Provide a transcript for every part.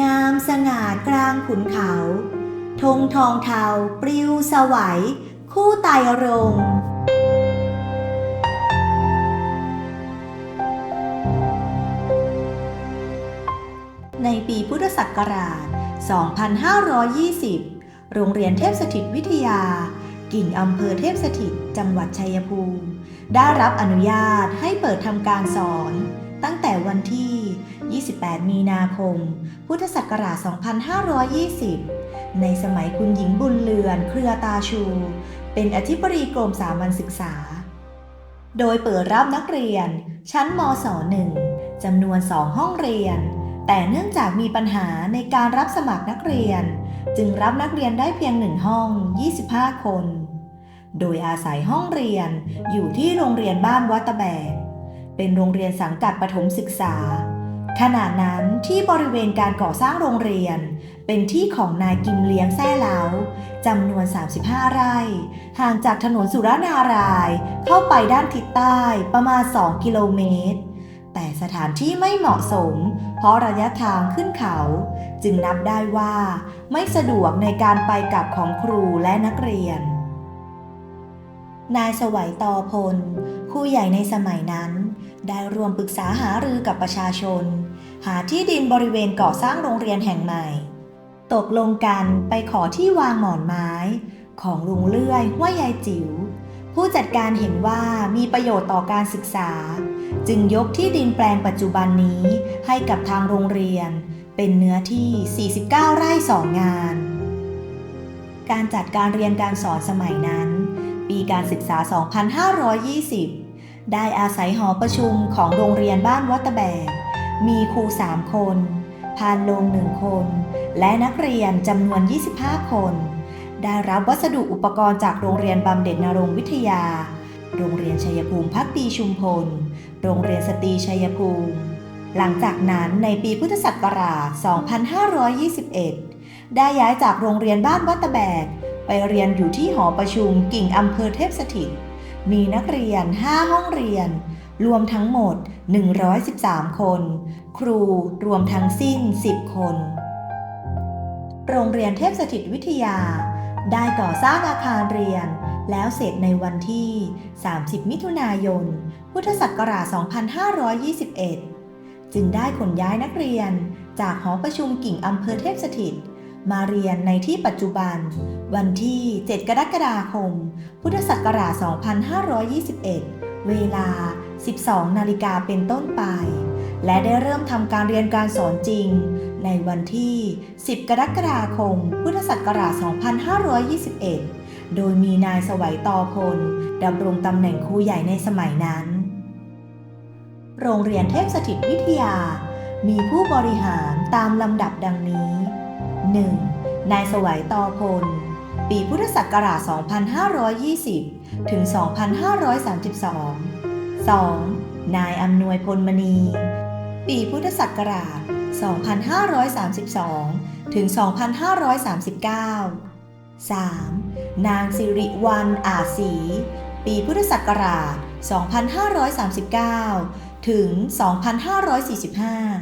งามสง่ากลางขุนเขาธงทองเทาปลิวสวัย คู่ไตรรงในปีพุทธศักราช 2520 โรงเรียนเทพสถิตวิทยา กิ่งอำเภอเทพสถิต จังหวัดชัยภูมิ ได้รับอนุญาตให้เปิดทำการสอน ตั้งแต่วันที่ 28 มีนาคม พุทธศักราช 2520 ในสมัยคุณหญิงบุญเรือน เครือตาชู เป็นอธิบดีกรมสามัญศึกษา โดยเปิดรับนักเรียน ชั้นมศ 1 จำนวน 2 ห้องเรียน แต่เนื่องจากมีปัญหาในการรับสมัครนักเรียน จึงรับนักเรียนได้เพียงหนึ่งห้อง 25 คน โดยอาศัยห้องเรียนอยู่ที่โรงเรียนบ้านวัดตะแบกเป็นโรงเรียนสังกัดประถมศึกษา ขณะนั้นที่บริเวณการก่อสร้างโรงเรียน เป็นที่ของนายกิมเลี้ยงแซ่เล้าจำนวน 35 ไร่ ห่างจากถนนสุรนารายเข้าไปด้านทิศใต้ประมาณ 2 กิโลเมตร แต่สถานที่ไม่เหมาะสม เพราะระยะทางขึ้นเขา จึงนับได้ว่าไม่สะดวกในการไปกลับของครูและนักเรียน นายสวัยตอพลครูใหญ่ในสมัยนั้น ได้รวมปรึกษาหารือกับประชาชน หาที่ดินบริเวณก่อสร้างโรงเรียนแห่งใหม่ ตกลงกันไปขอที่วางหมอนไม้ ของลุงเลื่อยห้วยยายจิ๋วผู้จัดการเห็นว่ามีประโยชน์ต่อการศึกษา จึงยกที่ดินแปลงปัจจุบันนี้ให้กับทางโรงเรียน เป็นเนื้อที่ 49 ไร่สองงาน การจัดการเรียนการสอนสมัยนั้น ปีการศึกษา 2520 ได้อาศัยหอประชุมของโรงเรียนบ้านวัตะแบก มีครู3คน พานโรงหนึ่งคน และนักเรียนจำนวน 25 คน ได้รับวัสดุอุปกรณ์จากโรงเรียนบำเหน็จนรงวิทยา โรงเรียนชัยภูมิพักดีชุมพล โรงเรียนสตรีชัยภูมิ หลังจากนั้นในปีพุทธศักราช 2521 ได้ย้ายจากโรงเรียนบ้านวัตะแบก ไปเรียนอยู่ที่หอประชุมกิ่งอำเภอเทพสถิต มีนักเรียน 5 ห้องเรียน รวมทั้งหมด 113 คน ครูรวมทั้งสิ้น 10 คน โรงเรียนเทพสถิตวิทยา ได้ก่อสร้างอาคารเรียน แล้วเสร็จในวันที่ 30 มิถุนายน พุทธศักราช 2521 จึงได้ขนย้ายนักเรียน จากหอประชุมกิ่งอำเภอเทพสถิต มาเรียนในที่ปัจจุบัน วันที่ 7 กรกฎาคม พุทธศักราช 2521 เวลา 12 นาฬิกาเป็นต้นไป และได้เริ่มทำการเรียนการสอนจริง ในวันที่ 10 กรกฎาคม พุทธศักราช 2521 โดยมีนายสวัยตอพลดำรงตำแหน่งครูใหญ่ในสมัยนั้น โรงเรียนเทพสถิตวิทยา มีผู้บริหารตามลำดับดังนี้ 1. นายสวัยตอพล ปีพุทธศักราช 2520 ถึง 2532 2. นายอำนวยพลมณี ปีพุทธศักราช 2532 ถึง 2539 3. นางสิริวัลอาศี ปีพุทธศักราช 2539 ถึง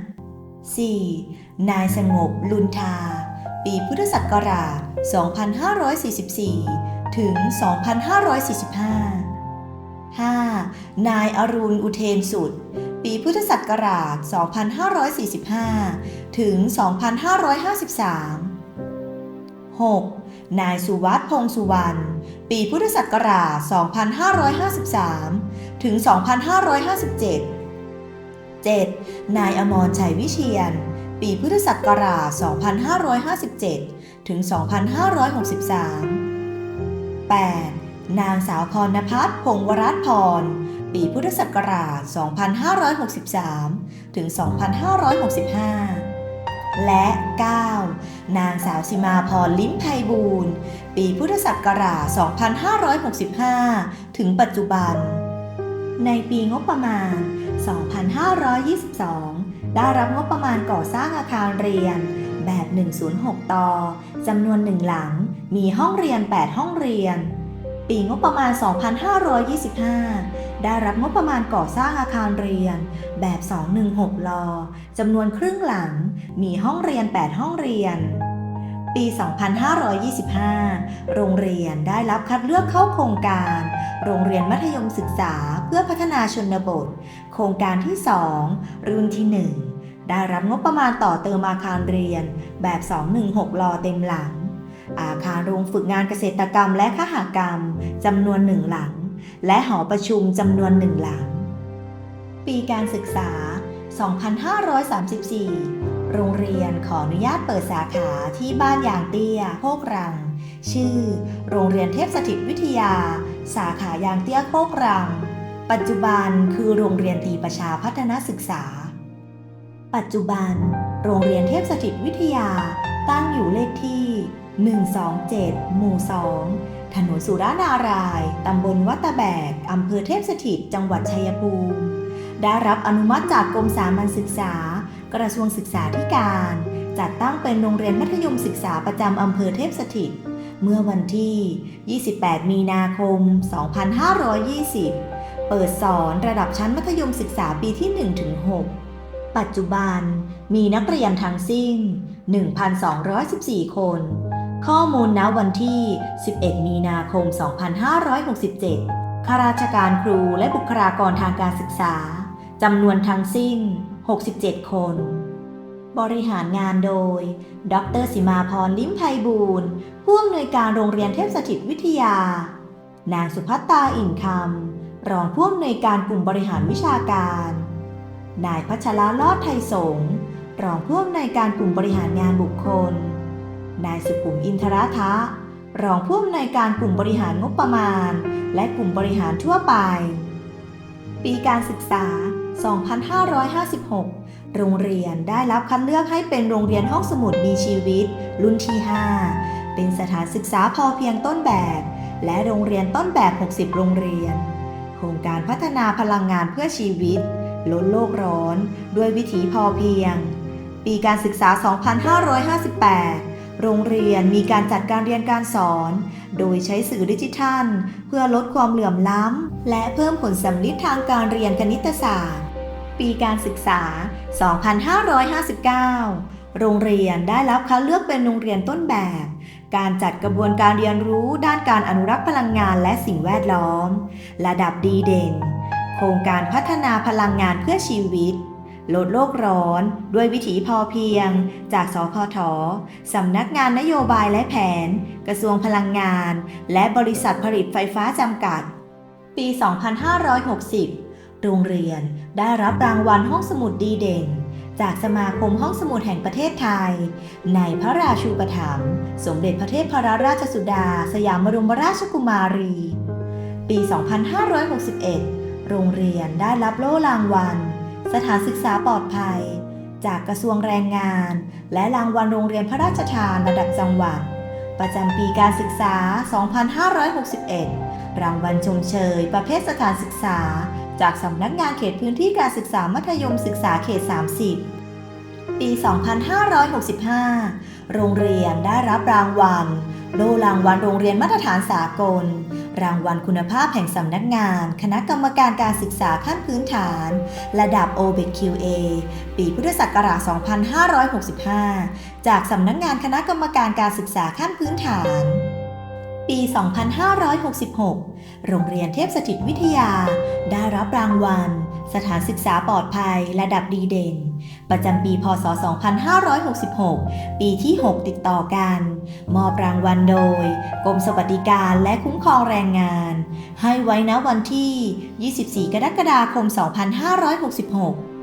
2545 4. นายสงบลุนทา ปีพุทธศักราช 2544 ถึง 2545 5. นายอรุณอุเทนสุด ปีพุทธศักราช 2545 ถึง 2553 6. นายสุวัสด์พงษ์สุวรรณ ปีพุทธศักราช 2553 ถึง 2557 7. นายอมรชัยวิเชียน ปีพุทธศักราช 2557 ถึง 2563 8. นางสาวพรณพัฒน์พงศวรัตพร ปีพุทธศักราช 2563 ถึง 2565 และ 9. นางสาวสิมาพรลิ้มไพบูลย์ปีพุทธศักราช 2565 ถึงปัจจุบัน ในปีงบประมาณ 2522 ได้รับงบประมาณก่อสร้างอาคารเรียน แบบ 106 ต่อจำนวนหนึ่งหลัง มีห้องเรียน 8 ห้องเรียน ปีงบประมาณ 2525 ได้รับงบประมาณก่อสร้างอาคารเรียน แบบ 216 ลอจำนวนครึ่งหลัง มีห้องเรียน 8 ห้องเรียน ปี 2525 โรงเรียนได้รับคัดเลือกเข้าโครงการ โรงเรียนมัธยมศึกษาเพื่อพัฒนาชนบท โครงการที่ 2 รุ่นที่ 1 ได้รับงบประมาณต่อเติมอาคารเรียนแบบ 216 ลอเต็มหลัง อาคารโรงฝึกงานเกษตรกรรมและขหกรรมจำนวนหนึ่งหลัง และหอประชุมจำนวนหนึ่งหลัง ปีการศึกษา 2534 โรงเรียนขออนุญาตเปิดสาขาที่บ้านยางเตี้ยโคกรัง ชื่อ โรงเรียนเทพสถิตวิทยา สาขายางเตี้ยโคกรัง ปัจจุบันคือโรงเรียนตีประชาพัฒนศึกษา ปัจจุบัน โรงเรียนเทพสถิตวิทยา ตั้งอยู่เลขที่ 127 หมู่ 2 ถนนสุรานาราย ตำบลวัตะแบก อำเภอเทพสถิต จังหวัดชัยภูมิ ได้รับอนุมัติจากกรมสามัญศึกษา กระทรวงศึกษาธิการ จัดตั้งเป็นโรงเรียนมัธยมศึกษาประจำอำเภอเทพสถิต เมื่อวันที่ 28 มีนาคม 2520 เปิดสอนระดับชั้นมัธยมศึกษาปีที่ 1-6 ปัจจุบันมีนักเรียนทั้งสิ้น 1,214 คน ข้อมูลณวันที่ 11 มีนาคม 2567ข้าราชการครูและบุคลากรทางการศึกษาจำนวนทั้งสิ้น 67 คน บริหารงานโดย ดรสิมาพรลิ้มไพบูลย์ผู้อำนวยการโรงเรียนเทพสถิตวิทยา นางสุภัตตาอิ่นคำ รองผู้อำนวยการกลุ่มบริหารวิชาการ นายพัชราลอดไทยสงรองผู้อำนวยการกลุ่มบริหารงานบุคคล นายสุขุมอินทรทะรองผู้อำนวยการกลุ่มบริหารงบประมาณ และกลุ่มบริหารทั่วไป ปีการศึกษา 2556 โรงเรียนได้รับคัดเลือกให้เป็นโรงเรียนห้องสมุดมีชีวิต รุ่นที่ 5 เป็นสถานศึกษาพอเพียงต้นแบบ และโรงเรียนต้นแบบ 60 โรงเรียน โครงการพัฒนาพลังงานเพื่อชีวิต ลดโลกร้อน ด้วยวิถีพอเพียง ปีการศึกษา 2558 โรงเรียนมีการจัดการเรียนการสอน โดยใช้สื่อดิจิทัล เพื่อลดความเหลื่อมล้ำ และเพิ่มผลสำลิดทางการเรียนคณิตศาสตร์ ปีการศึกษา 2559 โรงเรียนได้รับคัดเลือกเป็นโรงเรียนต้นแบบ การจัดกระบวนการเรียนรู้ด้านการอนุรักษ์พลังงานและสิ่งแวดล้อม ระดับดีเด่น โครงการพัฒนาพลังงานเพื่อชีวิต ลดโลกร้อน ด้วยวิถีพอเพียง จากสพทสำนักงานนโยบายและแผน กระทรวงพลังงาน และบริษัทผลิตไฟฟ้าจำกัด ปี 2560 โรงเรียนได้รับรางวัลห้องสมุดดีเด่น จากสมาคมห้องสมุดแห่งประเทศไทย ในพระราชูปถัมภ์สมเด็จพระเทพรราชสุดา สยามบรมราชกุมารี ปี 2561 โรงเรียนได้รับโล่รางวัล สถานศึกษาปลอดภัย จากกระทรวงแรงงาน และรางวัลโรงเรียนพระราชทานระดับจังหวัด ประจำปีการศึกษา 2561 รางวัลชมเชย ประเภทสถานศึกษา จากสำนักงานเขตพื้นที่การศึกษามัธยมศึกษาเขต 30 ปี 2565 โรงเรียนได้รับรางวัลโล่รางวัลโรงเรียนมาตรฐานสากล รางวัลคุณภาพแห่งสำนักงาน คณะกรรมการการศึกษาขั้นพื้นฐาน ระดับ o b e q a ปีพุทธศักราช 2565 จากสำนักงานคณะกรรมการการศึกษาขั้นพื้นฐาน ปี 2566 โรงเรียนเทพสถิตวิทยา ได้รับรางวัล สถานศึกษาปลอดภัย ระดับดีเด่น ประจำปี พศ 2566 ปีที่ 6 ติดต่อกัน มอบรางวัลโดย กรมสวัสดิการและคุ้มครองแรงงาน ให้ไว้ณวันที่ 24 กรกฎาคม 2566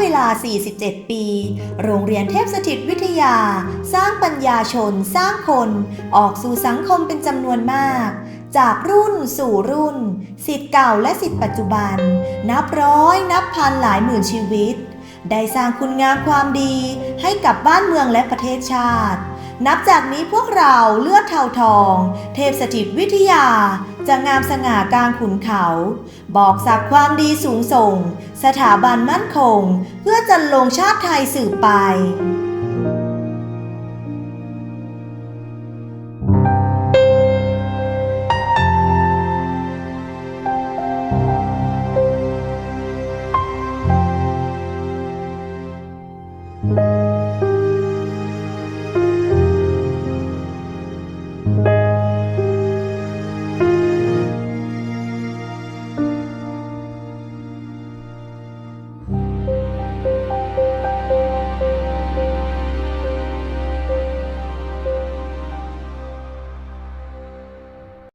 เวลา 47 ปี โรงเรียนเทพสถิตวิทยา สร้างปัญญาชน สร้างคน ออกสู่สังคมเป็นจำนวนมาก จากรุ่นสู่รุ่น สิทธิ์เก่าและสิทธิ์ปัจจุบัน นับร้อย นับพันหลายหมื่นชีวิต ได้สร้างคุณงามความดีให้กับบ้านเมืองและประเทศชาติ นับจากนี้พวกเราเลือดเท่าทอง เทพสถิตวิทยา จะงามสง่ากลางขุนเขา บอกสักความดีสูงส่ง สถาบันมั่นคง เพื่อจันลงชาติไทยสืบไป